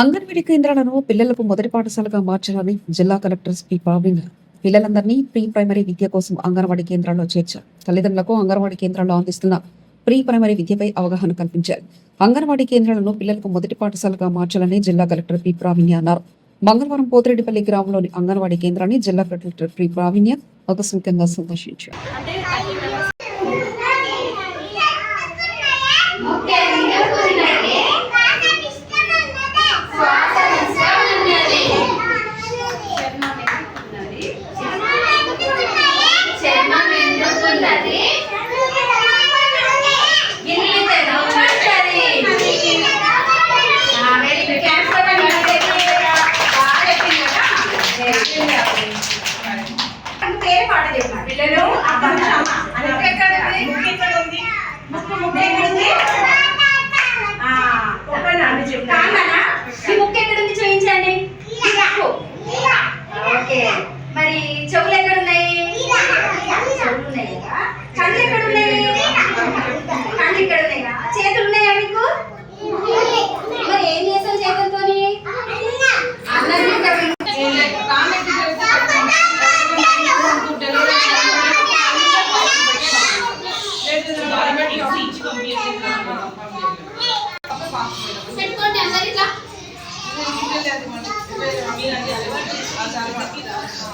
అంగన్వాడీ కేంద్రాలను పిల్లలకు మొదటి పాఠశాలగా మార్చాలని జిల్లా కలెక్టర్ పి పావిన్ పిల్లలందరినీ ప్రీ ప్రైమరీ విద్య కోసం అంగన్వాడీ కేంద్రాల్లో చేర్చారు. తల్లిదండ్రులకు అంగన్వాడీ కేంద్రాల్లో అందిస్తున్న ప్రీ ప్రైమరీ విద్యపై అవగాహన కల్పించారు. అంగన్వాడీ కేంద్రాలను పిల్లలకు మొదటి పాఠశాలగా మార్చాలని జిల్లా కలెక్టర్ పి ప్రావీణ్య అన్నారు. మంగళవారం పోతిరెడ్డిపల్లి గ్రామంలోని అంగన్వాడీ కేంద్రాన్ని జిల్లా కలెక్టర్ పి ప్రావీణ్య ఆకస్మికంగా సందర్శించారు. పాట పిల్లలు ముక్కు ఎక్కడ ఉంది? చూపించండి. ఓకే. మరి చెవులు amiga de